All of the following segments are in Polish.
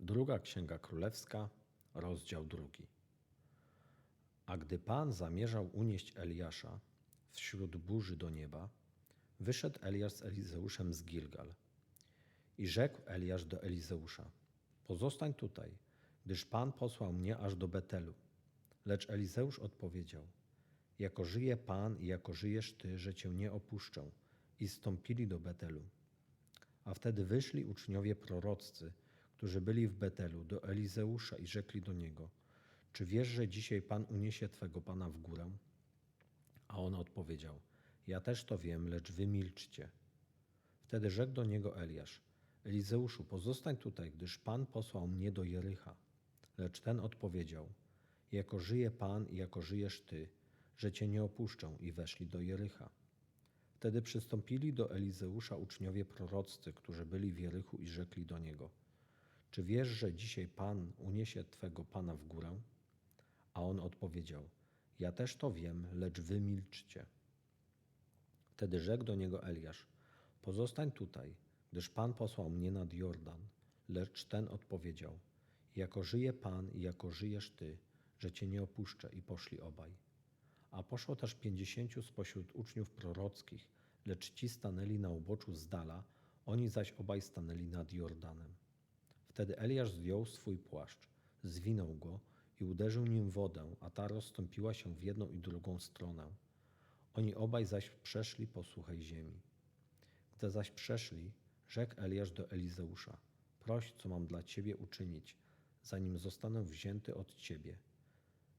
Druga Księga Królewska, rozdział drugi. A gdy Pan zamierzał unieść Eliasza wśród burzy do nieba, wyszedł Eliasz z Elizeuszem z Gilgal. I rzekł Eliasz do Elizeusza: Pozostań tutaj, gdyż Pan posłał mnie aż do Betelu. Lecz Elizeusz odpowiedział: Jako żyje Pan i jako żyjesz ty, że cię nie opuszczę. I stąpili do Betelu. A wtedy wyszli uczniowie proroccy, którzy byli w Betelu, do Elizeusza i rzekli do niego: Czy wiesz, że dzisiaj Pan uniesie twego pana w górę? A on odpowiedział: Ja też to wiem, lecz wy milczcie. Wtedy rzekł do niego Eliasz: Elizeuszu, pozostań tutaj, gdyż Pan posłał mnie do Jericha. Lecz ten odpowiedział: Jako żyje Pan i jako żyjesz ty, że cię nie opuszczę, i weszli do Jericha. Wtedy przystąpili do Elizeusza uczniowie proroccy, którzy byli w Jerychu i rzekli do niego: Czy wiesz, że dzisiaj Pan uniesie twego pana w górę? A on odpowiedział: Ja też to wiem, lecz wy milczcie. Wtedy rzekł do niego Eliasz: Pozostań tutaj, gdyż Pan posłał mnie nad Jordan. Lecz ten odpowiedział: Jako żyje Pan i jako żyjesz ty, że cię nie opuszczę. I poszli obaj. A poszło też pięćdziesięciu spośród uczniów prorockich, lecz ci stanęli na uboczu z dala, oni zaś obaj stanęli nad Jordanem. Wtedy Eliasz zdjął swój płaszcz, zwinął go i uderzył nim wodę, a ta rozstąpiła się w jedną i drugą stronę. Oni obaj zaś przeszli po suchej ziemi. Gdy zaś przeszli, rzekł Eliasz do Elizeusza: Proś, co mam dla ciebie uczynić, zanim zostanę wzięty od ciebie.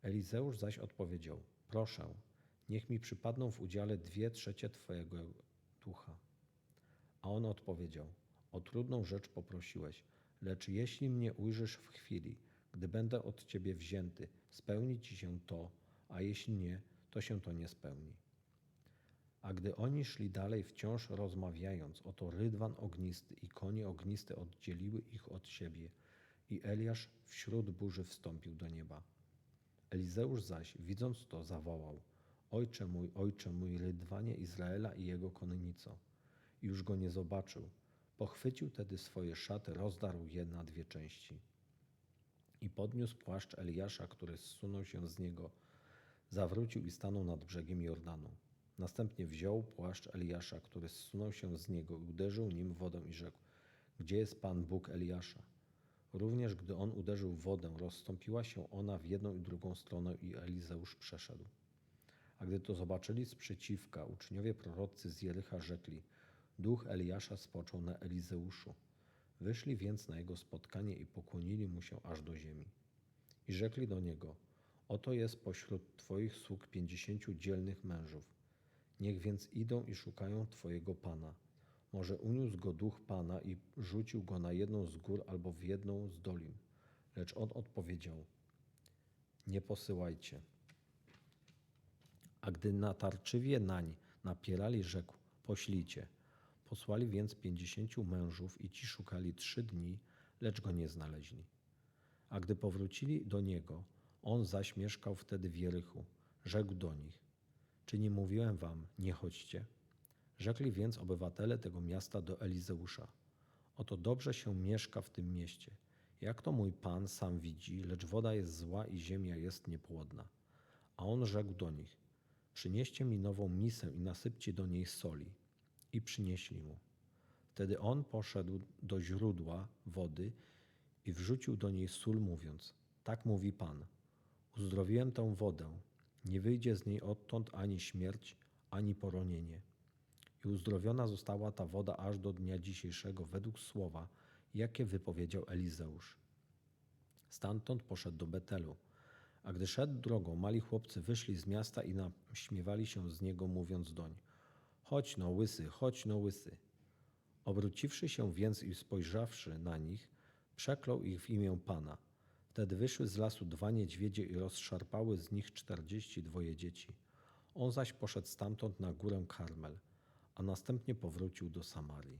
Elizeusz zaś odpowiedział: Proszę, niech mi przypadną w udziale dwie trzecie twojego ducha. A on odpowiedział: O trudną rzecz poprosiłeś, lecz jeśli mnie ujrzysz w chwili, gdy będę od ciebie wzięty, spełni ci się to, a jeśli nie, to się to nie spełni. A gdy oni szli dalej, wciąż rozmawiając, oto rydwan ognisty i konie ogniste oddzieliły ich od siebie, i Eliasz wśród burzy wstąpił do nieba. Elizeusz zaś, widząc to, zawołał: Ojcze mój, ojcze mój, rydwanie Izraela i jego konnico. I już go nie zobaczył. Pochwycił tedy swoje szaty, rozdarł je na dwie części. I podniósł płaszcz Eliasza, który zsunął się z niego, zawrócił i stanął nad brzegiem Jordanu. Następnie wziął płaszcz Eliasza, który zsunął się z niego i uderzył nim w wodę i rzekł: Gdzie jest Pan Bóg Eliasza? Również gdy on uderzył wodę, rozstąpiła się ona w jedną i drugą stronę i Elizeusz przeszedł. A gdy to zobaczyli sprzeciwka, uczniowie prorocy z Jericha rzekli: Duch Eliasza spoczął na Elizeuszu. Wyszli więc na jego spotkanie i pokłonili mu się aż do ziemi. I rzekli do niego: Oto jest pośród twoich sług pięćdziesięciu dzielnych mężów. Niech więc idą i szukają twojego pana. Może uniósł go duch pana i rzucił go na jedną z gór albo w jedną z dolin. Lecz on odpowiedział: Nie posyłajcie. A gdy natarczywie nań napierali, rzekł: Poślijcie. Posłali więc pięćdziesięciu mężów i ci szukali trzy dni, lecz go nie znaleźli. A gdy powrócili do niego, on zaś mieszkał wtedy w Jerychu. Rzekł do nich: Czy nie mówiłem wam, nie chodźcie? Rzekli więc obywatele tego miasta do Elizeusza: Oto dobrze się mieszka w tym mieście. Jak to mój pan sam widzi, lecz woda jest zła i ziemia jest niepłodna. A on rzekł do nich: Przynieście mi nową misę i nasypcie do niej soli. I przynieśli mu. Wtedy on poszedł do źródła wody i wrzucił do niej sól, mówiąc: Tak mówi Pan: Uzdrowiłem tę wodę. Nie wyjdzie z niej odtąd ani śmierć, ani poronienie. I uzdrowiona została ta woda aż do dnia dzisiejszego, według słowa, jakie wypowiedział Elizeusz. Stamtąd poszedł do Betelu. A gdy szedł drogą, mali chłopcy wyszli z miasta i naśmiewali się z niego, mówiąc doń: Chodź no, łysy, chodź no, łysy. Obróciwszy się więc i spojrzawszy na nich, przeklął ich w imię Pana. Wtedy wyszły z lasu dwa niedźwiedzie i rozszarpały z nich czterdzieści dwoje dzieci. On zaś poszedł stamtąd na górę Karmel, a następnie powrócił do Samarii.